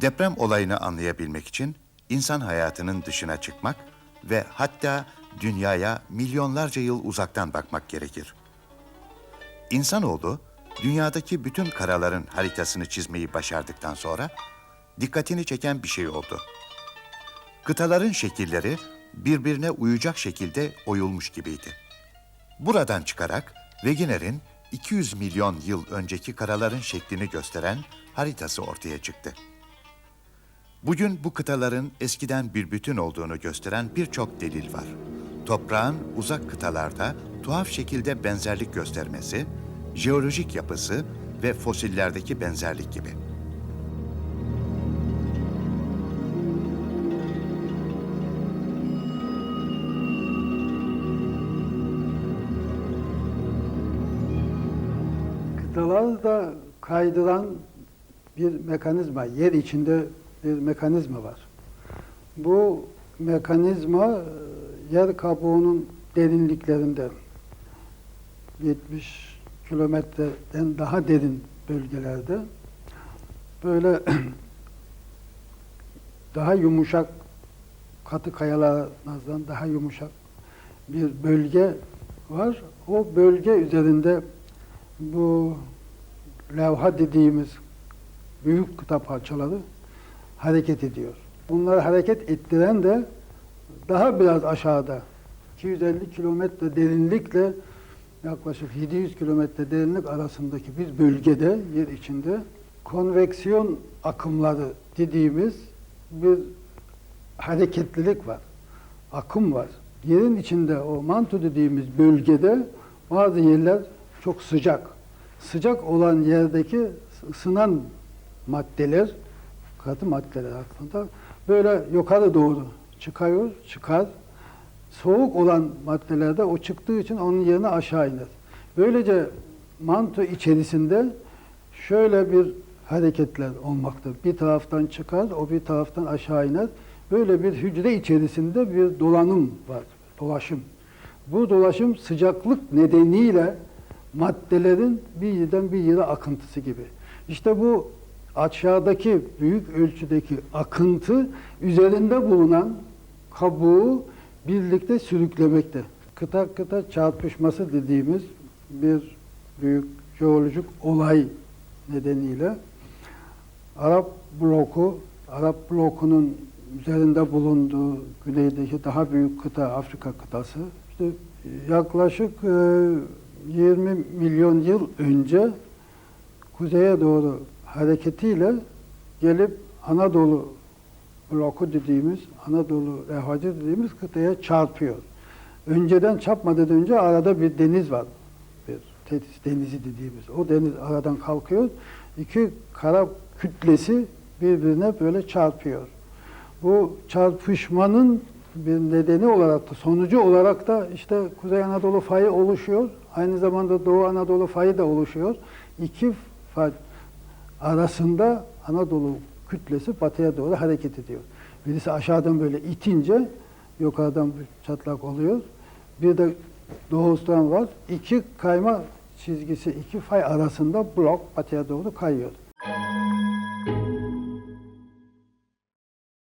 Deprem olayını anlayabilmek için insan hayatının dışına çıkmak ve hatta dünyaya milyonlarca yıl uzaktan bakmak gerekir. İnsanoğlu dünyadaki bütün karaların haritasını çizmeyi başardıktan sonra dikkatini çeken bir şey oldu. Kıtaların şekilleri birbirine uyacak şekilde oyulmuş gibiydi. Buradan çıkarak Wegener'in 200 milyon yıl önceki karaların şeklini gösteren haritası ortaya çıktı. Bugün bu kıtaların eskiden bir bütün olduğunu gösteren birçok delil var. Toprağın uzak kıtalarda tuhaf şekilde benzerlik göstermesi, jeolojik yapısı ve fosillerdeki benzerlik gibi. Kıtaları da kaydıran bir mekanizma, yer içinde bir mekanizma var. Bu mekanizma e, yer kabuğunun derinliklerinde 70 kilometreden daha derin bölgelerde böyle daha yumuşak katı kayalardan daha yumuşak bir bölge var. O bölge üzerinde bu levha dediğimiz büyük kıta parçaları hareket ediyor. Bunları hareket ettiren de daha biraz aşağıda 250 kilometre derinlikle yaklaşık 700 kilometre derinlik arasındaki bir bölgede yer içinde konveksiyon akımları dediğimiz bir hareketlilik var. Akım var. Yerin içinde o manto dediğimiz bölgede bazı yerler çok sıcak. Sıcak olan yerdeki ısınan maddeler, katı maddeler aslında böyle yukarı doğru çıkıyor, çıkar. Soğuk olan maddelerde o çıktığı için onun yerine aşağı iner. Böylece manto içerisinde şöyle bir hareketler olmakta. Bir taraftan çıkar, o bir taraftan aşağı iner. Böyle bir hücre içerisinde bir dolanım var, dolaşım. Bu dolaşım sıcaklık nedeniyle maddelerin bir yerden bir yere akıntısı gibi. İşte bu aşağıdaki büyük ölçüdeki akıntı üzerinde bulunan kabuğu birlikte sürüklemekte. Kıta kıta çarpışması dediğimiz bir büyük jeolojik olay nedeniyle Arap bloku, Arap blokunun üzerinde bulunduğu güneydeki daha büyük kıta Afrika kıtası işte yaklaşık e, 20 milyon yıl önce kuzeye doğru hareketiyle gelip Anadolu bloku dediğimiz, Anadolu levhacı dediğimiz kıtaya çarpıyor. Önceden çarpmadan önce arada bir deniz var. Bir Tetis denizi dediğimiz. O deniz aradan kalkıyor. İki kara kütlesi birbirine böyle çarpıyor. Bu çarpışmanın bir nedeni olarak da, sonucu olarak da işte Kuzey Anadolu fayı oluşuyor. Aynı zamanda Doğu Anadolu fayı da oluşuyor. İki fay arasında Anadolu kütlesi batıya doğru hareket ediyor. Birisi aşağıdan böyle itince yukarıdan bir çatlak oluyor. Bir de doğustan var. İki kayma çizgisi, iki fay arasında blok batıya doğru kayıyor.